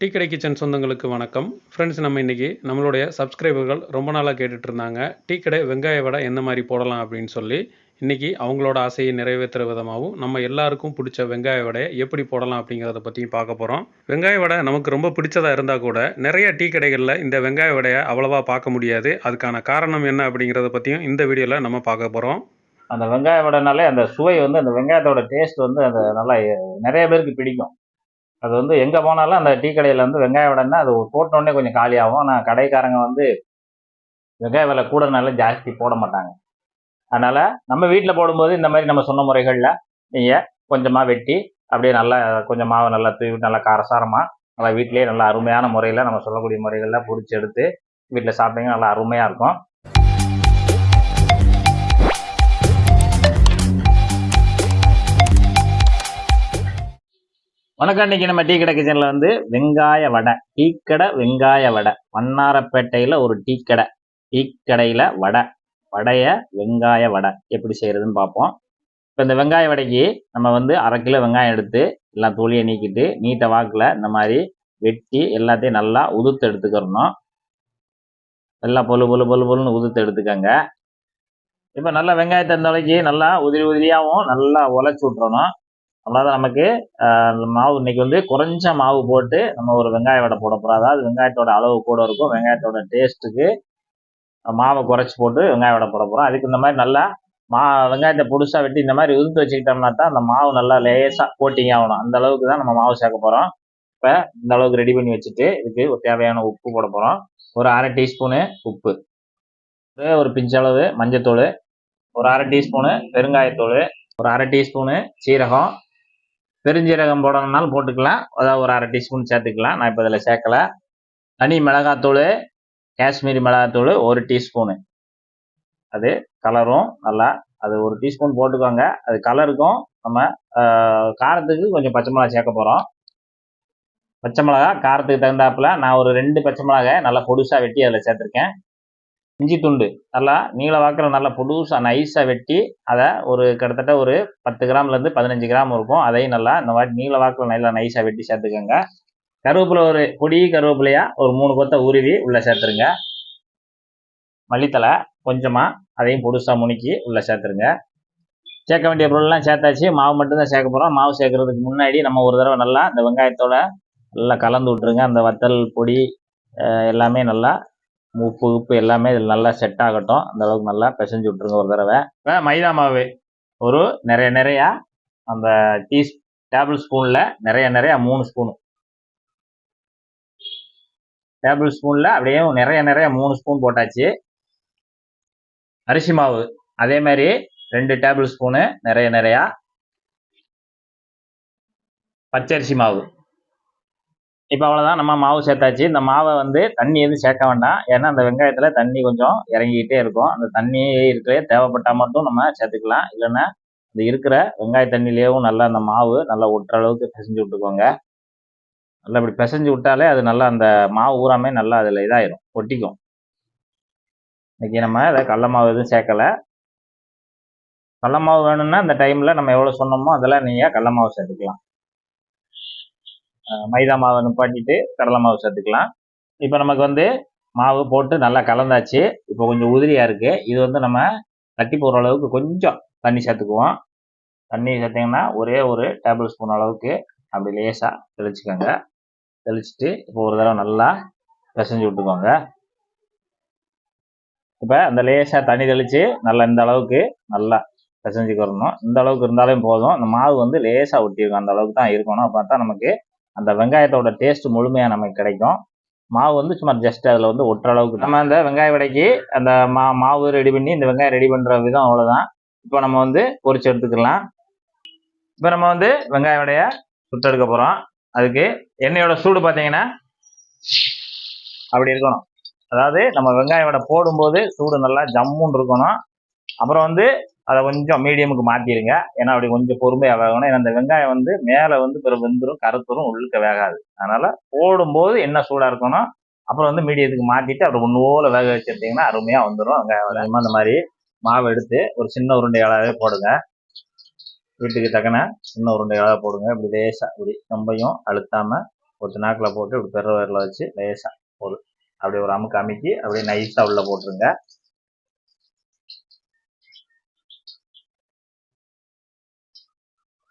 Tea கடை kitchen சொந்தங்களுக்கு வணக்கம். ஃப்ரெண்ட்ஸ் நம்ம இன்றைக்கி நம்மளுடைய சப்ஸ்கிரைபர்கள் ரொம்ப நாளாக கேட்டுட்டு இருந்தாங்க. டீ கடை வெங்காய வடை எந்த மாதிரி போடலாம் அப்படின்னு சொல்லி. இன்றைக்கி அவங்களோட ஆசையை நிறைவேற்றுற விதமாகவும் நம்ம எல்லாருக்கும் பிடிச்ச வெங்காய வடையை எப்படி போடலாம் அப்படிங்கிறத பற்றியும் பார்க்க போகிறோம் வெங்காய வடை நமக்கு ரொம்ப பிடிச்சதாக இருந்தால் கூட நிறைய டீ கடைகளில் இந்த வெங்காய வடையை அவ்வளோவா பார்க்க முடியாது. அதுக்கான காரணம் என்ன அப்படிங்கிறத பற்றியும் இந்த வீடியோவில் நம்ம பார்க்க போகிறோம் அந்த வெங்காய வடைனாலே அந்த சுவை வந்து அந்த வெங்காயத்தோட டேஸ்ட் வந்து அந்த நல்லா நிறைய பேருக்கு பிடிக்கும். அது வந்து எங்கே போனாலும் அந்த டீ கடையில் வந்து வெங்காய வடைன்னா அது போட்டோடனே கொஞ்சம் காலியாகும். ஆனால் கடைக்காரங்க வந்து வெங்காய விலை கூடனால ஜாஸ்தி போட மாட்டாங்க. அதனால் நம்ம வீட்டில் போடும்போது இந்த மாதிரி நம்ம சொன்ன முறைகளில் நீங்கள் கொஞ்சமாக வெட்டி அப்படியே நல்லா கொஞ்சம் மாவு நல்லா தூவி நல்லா காரசாரமாக நல்லா வீட்டிலேயே நல்லா அருமையான முறையில் நம்ம சொல்லக்கூடிய முறைகளில் பிடிச்சி எடுத்து வீட்டில் சாப்பிட்டீங்கன்னா நல்லா அருமையாக இருக்கும். வணக்கம். இன்னைக்கு நம்ம டீ கடை கிச்சனில் வந்து வெங்காய வடை. டீ கடை வெங்காய வடை. வண்ணாரப்பேட்டையில் ஒரு டீ கடை. டீ கடையில் வடை. வடையை வெங்காய வடை எப்படி செய்கிறதுன்னு பார்ப்போம். இப்போ இந்த வெங்காய வடைக்கு நம்ம வந்து அரை கிலோ வெங்காயம் எடுத்து எல்லாம் தோலியை நீக்கிட்டு நீட்டை வாக்கில் இந்த மாதிரி வெட்டி எல்லாத்தையும் நல்லா உதுத்து எடுத்துக்கிறணும். நல்லா பொழு பொழு பொழு பொழுன்னு உதுத்து எடுத்துக்கோங்க. இப்போ நல்லா வெங்காயத்தை இந்த நல்லா உதிரி உதிரியாகவும் நல்லா உழைச்சி விட்றணும் அதனால நமக்கு மாவு இன்னைக்கு வந்து குறைஞ்ச மாவு போட்டு நம்ம ஒரு வெங்காய வடை போட போகிறோம் அதாவது வெங்காயத்தோட அளவு கூட இருக்கும். வெங்காயத்தோட டேஸ்ட்டுக்கு மாவை குறைச்சி போட்டு வெங்காய வடை போட போகிறோம் அதுக்கு இந்த மாதிரி நல்லா மா வெங்காயத்தை புதுசாக வெட்டி இந்த மாதிரி உதிர்த்து வச்சுக்கிட்டோம்னா தான் அந்த மாவு நல்லா லேசாக கோட்டிங் ஆகணும். அந்த அளவுக்கு தான் நம்ம மாவு சேர்க்க போகிறோம் இப்போ இந்த அளவுக்கு ரெடி பண்ணி வச்சுட்டு இதுக்கு ஒரு தேவையான உப்பு போட போகிறோம் ஒரு அரை டீஸ்பூனு உப்பு. ஒரே ஒரு பிஞ்சளவு மஞ்சத்தூள். ஒரு அரை டீஸ்பூனு பெருங்காயத்தூள். ஒரு அரை டீஸ்பூனு சீரகம். பெருஞ்சீரகம் போடணும்னாலும் போட்டுக்கலாம். அதாவது ஒரு அரை டீஸ்பூன் சேர்த்துக்கலாம். நான் இப்போ இதில் சேர்க்கல. தனி மிளகாத்தூள் காஷ்மீரி மிளகாத்தூள் ஒரு டீஸ்பூனு அது கலரும் நல்லா அது ஒரு டீஸ்பூன் போட்டுக்கோங்க. அது கலருக்கும் நம்ம காரத்துக்கு கொஞ்சம் பச்சை மிளகா சேர்க்க போகிறோம் பச்சை மிளகா காரத்துக்கு தகுந்தாப்புல நான் ஒரு ரெண்டு பச்சை மிளகாய் நல்லா பொடுசாக வெட்டி அதில் சேர்த்துருக்கேன். இஞ்சி துண்டு. நல்லா நீள வாக்கில் நல்லா புதுசாக நைஸாக வெட்டி அதை ஒரு கிட்டத்தட்ட ஒரு பத்து கிராம்லேருந்து பதினஞ்சு கிராம் இருக்கும். அதையும் நல்லா இந்த மாதிரி நீள வாக்கில் நல்லா நைஸாக வெட்டி சேர்த்துக்கோங்க. கருவேப்பிலை ஒரு பொடி கருவேப்பிலையாக ஒரு மூணு கொத்தை உருவி உள்ளே சேர்த்துருங்க. மல்லித்தலை கொஞ்சமாக அதையும் புதுசாக முணுக்கி உள்ளே சேர்த்துருங்க. சேர்க்க வேண்டிய பொருள்லாம் சேர்த்தாச்சு. மாவு மட்டும்தான் சேர்க்க போகிறோம் மாவு சேர்க்கறதுக்கு முன்னாடி நம்ம ஒரு தடவை நல்லா இந்த வெங்காயத்தோட நல்லா கலந்து விட்ருங்க அந்த வத்தல் பொடி எல்லாமே நல்லா உப்பு உப்பு எல்லாமே இதில் நல்லா செட் ஆகட்டும். அந்த அளவுக்கு நல்லா பிசைஞ்சு விட்ருங்க ஒரு தடவை. இப்போ மைதா மாவு ஒரு நிறைய நிறையா அந்த டீ டேபிள் ஸ்பூனில் நிறைய நிறையா மூணு ஸ்பூனு. டேபிள் ஸ்பூனில் அப்படியே நிறைய நிறைய மூணு ஸ்பூன் போட்டாச்சு. அரிசி மாவு அதே மாதிரி ரெண்டு டேபிள் ஸ்பூனு நிறைய நிறையா பச்சரிசி மாவு. இப்போ அவ்வளோதான் நம்ம மாவு சேர்த்தாச்சு. இந்த மாவை வந்து தண்ணி எதுவும் சேர்க்க வேண்டாம். ஏன்னா அந்த வெங்காயத்தில் தண்ணி கொஞ்சம் இறங்கிக்கிட்டே இருக்கும். அந்த தண்ணி இருக்கிற தேவைப்பட்டால் மட்டும் நம்ம சேர்த்துக்கலாம். இல்லைன்னா இந்த இருக்கிற வெங்காய தண்ணியிலேயும் நல்லா அந்த மாவு நல்லா ஒட்டுற அளவுக்கு பிசைஞ்சு விட்டுக்கோங்க. நல்லா இப்படி பிசைஞ்சு விட்டாலே அது நல்லா அந்த மாவு ஊறாமே நல்லா அதில் இதாயிரும். ஒட்டிக்கும். இன்றைக்கி நம்ம அதை கடல மாவு எதுவும் சேர்க்கலை. கடல மாவு வேணும்னா அந்த டைமில் நம்ம எவ்வளோ சொன்னோமோ அதெல்லாம் நீங்கள் கடல மாவு சேர்த்துக்கலாம். மைதா மாவை நிப்பாட்டிட்டு கடலை மாவு சேர்த்துக்கலாம். இப்போ நமக்கு வந்து மாவு போட்டு நல்லா கலந்தாச்சு. இப்போ கொஞ்சம் உதிரியாக இருக்குது இது வந்து நம்ம தட்டி போடுற அளவுக்கு கொஞ்சம் தண்ணி சேர்த்துக்குவோம். தண்ணி சேர்த்திங்கன்னா ஒரே ஒரு டேபிள் ஸ்பூன் அளவுக்கு அப்படி லேசாக தெளிச்சுக்கோங்க. தெளிச்சுட்டு இப்போ ஒரு தடவை நல்லா பிசைஞ்சு விட்டுக்கோங்க. இப்போ அந்த லேசாக தண்ணி தெளித்து நல்லா இந்த அளவுக்கு நல்லா பிசைஞ்சுக்கிறணும். இந்த அளவுக்கு இருந்தாலும் போதும். அந்த மாவு வந்து லேசாக ஒட்டியிருக்கும். அந்த அளவுக்கு தான் இருக்கணும். அப்போ தான் நமக்கு அந்த வெங்காயத்தோட டேஸ்ட் முழுமையாக நமக்கு கிடைக்கும். மாவு வந்து சும்மா ஜஸ்ட் அதில் வந்து ஒட்டுற அளவுக்கு நம்ம அந்த வெங்காய வடைக்கு அந்த மா மாவு ரெடி பண்ணி இந்த வெங்காயம் ரெடி பண்ணுற விதம் அவ்வளோதான் இப்போ நம்ம வந்து பொறிச்சு எடுத்துக்கலாம். இப்போ நம்ம வந்து வெங்காய வடையை சுட்டெடுக்க போகிறோம் அதுக்கு எண்ணெயோட சூடு பார்த்தீங்கன்னா அப்படி இருக்கணும். அதாவது நம்ம வெங்காய வடை போடும்போது சூடு நல்லா ஜம்முன்னு இருக்கணும். அப்புறம் வந்து அதை கொஞ்சம் மீடியமுக்கு மாற்றிடுங்க ஏன்னா அப்படி கொஞ்சம் பொறுமையாக வேகணும். ஏன்னா அந்த வெங்காயம் வந்து மேலே வந்து பிற வெந்துடும் கருத்துரும் உள்ளுக்க வேகாது. அதனால் போடும்போது என்ன சூடாக இருக்கணும் அப்புறம் வந்து மீடியத்துக்கு மாற்றிட்டு அப்புறம் ஒன்று போல வேக வச்சுருந்தீங்கன்னா அருமையாக வந்துடும் வெங்காயம் வடை அந்த மாதிரி மாவு எடுத்து ஒரு சின்ன உருண்டையாளாவே போடுங்க. வீட்டுக்கு தக்கன சின்ன உருண்டைகளாக போடுங்க. இப்படி லேசாக இப்படி ரொம்பையும் அழுத்தாமல் ஒரு நாக்கில் போட்டு இப்படி பெற விரல வச்சு லேசாக போதும் அப்படியே ஒரு அமுக்கு அமுக்கி அப்படியே நைஸாக உள்ளே போட்டுருங்க.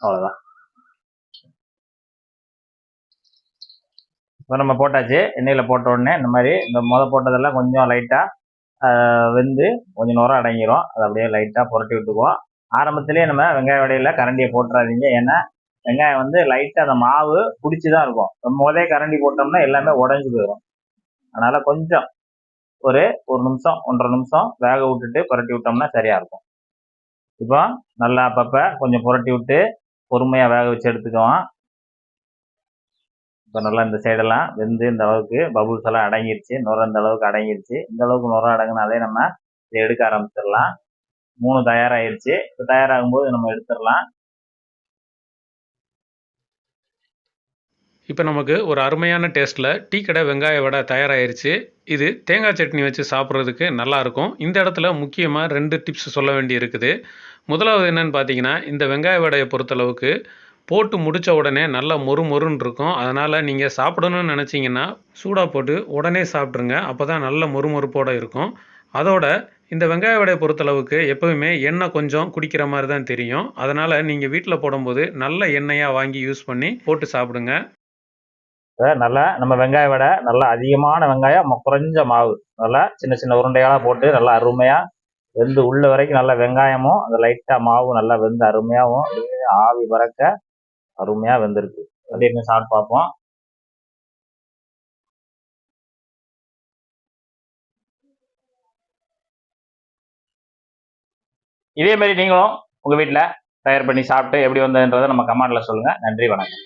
அவ்வளோதான் இப்போ நம்ம போட்டாச்சு. எண்ணெயில் போட்ட உடனே இந்த மாதிரி இந்த முத போட்டதெல்லாம் கொஞ்சம் லைட்டாக வெந்து கொஞ்சம் நுரம் அடங்கிரும். அதை அப்படியே லைட்டாக புரட்டி விட்டுக்குவோம். ஆரம்பத்திலேயே நம்ம வெங்காய வடையில் கரண்டியை போட்டுறாதீங்க. ஏன்னா வெங்காயம் வந்து லைட்டாக அந்த மாவு பிடிச்சி தான் இருக்கும். நம்ம கரண்டி போட்டோம்னா எல்லாமே உடஞ்சி போயிடும் அதனால் கொஞ்சம் ஒரு ஒரு நிமிஷம் ஒன்றரை நிமிஷம் வேக விட்டுட்டு புரட்டி விட்டோம்னா சரியாக இருக்கும். இப்போ நல்லா அப்பப்போ கொஞ்சம் புரட்டி விட்டு பொறுமையாக வேக வச்சு எடுத்துக்குவோம். இப்போ நல்லா இந்த சைடெல்லாம் வெந்து இந்த அளவுக்கு பபுள்ஸ் எல்லாம் அடங்கிருச்சு. நுர இந்த அளவுக்கு அடங்கிருச்சு. இந்த அளவுக்கு நுர அடங்கினாலே நம்ம இதை எடுக்க ஆரம்பிச்சிடலாம். மூணு தயாராகிருச்சு இப்போ தயாராகும்போது நம்ம எடுத்துடலாம். இப்போ நமக்கு ஒரு அருமையான டேஸ்ட்டில் டீ கடை வெங்காய வடை தயாராகிருச்சு இது தேங்காய் சட்னி வச்சு சாப்பிட்றதுக்கு நல்லாயிருக்கும் இந்த இடத்துல முக்கியமாக ரெண்டு டிப்ஸ் சொல்ல வேண்டி இருக்குது. முதலாவது என்னன்னு பார்த்தீங்கன்னா இந்த வெங்காய வடையை பொறுத்தளவுக்கு போட்டு முடித்த உடனே நல்லா மொறு மொறுன்னு இருக்கும். அதனால் நீங்கள் சாப்பிடணும்னு நினச்சிங்கன்னா சூடாக போட்டு உடனே சாப்பிட்ருங்க அப்போ தான் நல்ல மொறு மொறுப்போடு இருக்கும். அதோட இந்த வெங்காய வடையை பொறுத்தளவுக்கு எப்போவுமே எண்ணெய் கொஞ்சம் குடிக்கிற மாதிரி தான் தெரியும். அதனால் நீங்கள் வீட்டில் போடும்போது நல்ல எண்ணெயாக வாங்கி யூஸ் பண்ணி போட்டு சாப்பிடுங்க. நல்லா நம்ம வெங்காய வடை நல்லா அதிகமான வெங்காயம் குறைஞ்ச மாவு. நல்லா சின்ன சின்ன உருண்டைகளாக போட்டு நல்லா அருமையாக வெந்து உள்ள வரைக்கும் நல்லா வெங்காயமும் அந்த லைட்டாக மாவும் நல்லா வெந்து அருமையாகவும் ஆவி பறக்க அருமையாக வெந்திருக்கு. அப்படி இருங்க சாப்பிட்டு பார்ப்போம். இதே மாதிரி நீங்களும் உங்கள் வீட்டில் தயார் பண்ணி சாப்பிட்டு எப்படி வந்ததுன்றதை நம்ம கமெண்ட்ல சொல்லுங்கள் நன்றி வணக்கம்.